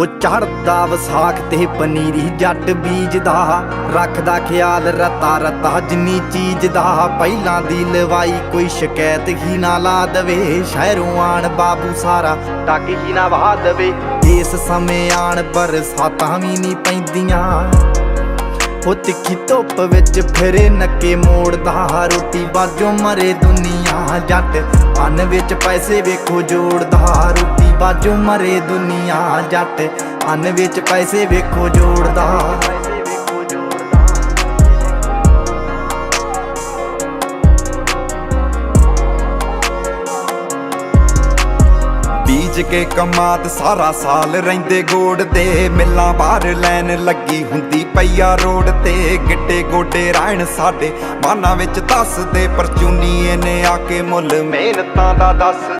ਉਹ ਚੜਦਾ ਵਸਾਖ ਤੇ ਪਨੀਰੀ ਜੱਟ ਬੀਜਦਾ। ਰੱਖਦਾ ਖਿਆਲ ਰਤਾ ਰਤਾ ਜਿੰਨੀ ਚੀਜ਼ ਦਾ। ਪਹਿਲਾਂ ਦੀ ਲਵਾਈ ਕੋਈ ਸ਼ਿਕਾਇਤ ਹੀ ਨਾ ਲਾ ਦਵੇ। ਸ਼ਹਿਰੋਂ ਆਣ ਬਾਬੂ ਸਾਰਾ ਟੱਕ ਹੀ ਨਾ ਵਾਹ ਦਵੇ। ਇਸ ਸਮੇਂ ਆਣ ਬਰਸਾਤਾਂ ਵੀ ਨਹੀਂ ਪੈਂਦੀਆਂ। ਉਹ ਤਿੱਖੀ ਧੁੱਪ ਵਿੱਚ ਫਿਰੇ ਨੱਕੇ ਮੋੜਦਾ ਰੋਟੀ ਬਾਜੋ ਮਰੇ ਦੁਨੀਆ, ਜੱਟ ਅੰਨ ਵਿੱਚ ਪੈਸੇ ਵੇਖੋ ਜੋੜਦਾ ਰੋਟੀ ਬਾਜੋ ਮਰੇ ਦੁਨੀਆ, ਜੱਟ ਅੰਨ ਵਿੱਚ ਪੈਸੇ ਵੇਖੋ ਜੋੜਦਾ। ਬੀਜ ਕੇ ਕਮਾਦ, ਸਾਰਾ ਸਾਲ ਰਹਿੰਦੇ ਗੋੜ ਤੇ। ਮਿੱਲਾਂ ਬਾਹਰ ਲੈਣ ਲੱਗੀ ਹੁੰਦੀ ਪਈਆ ਰੋਡ ਤੇ। ਗਿੱਟੇ ਗੋਡੇ ਰਹਿਣ ਸਾਡੇ ਮਾਨਾਂ ਵਿੱਚ ਦੱਸਦੇ ਪਰਚੂਨੀ ਨੇ ਆ ਕੇ ਮੁੱਲ। ਮਿਹਨਤਾਂ ਦਾ ਦੱਸ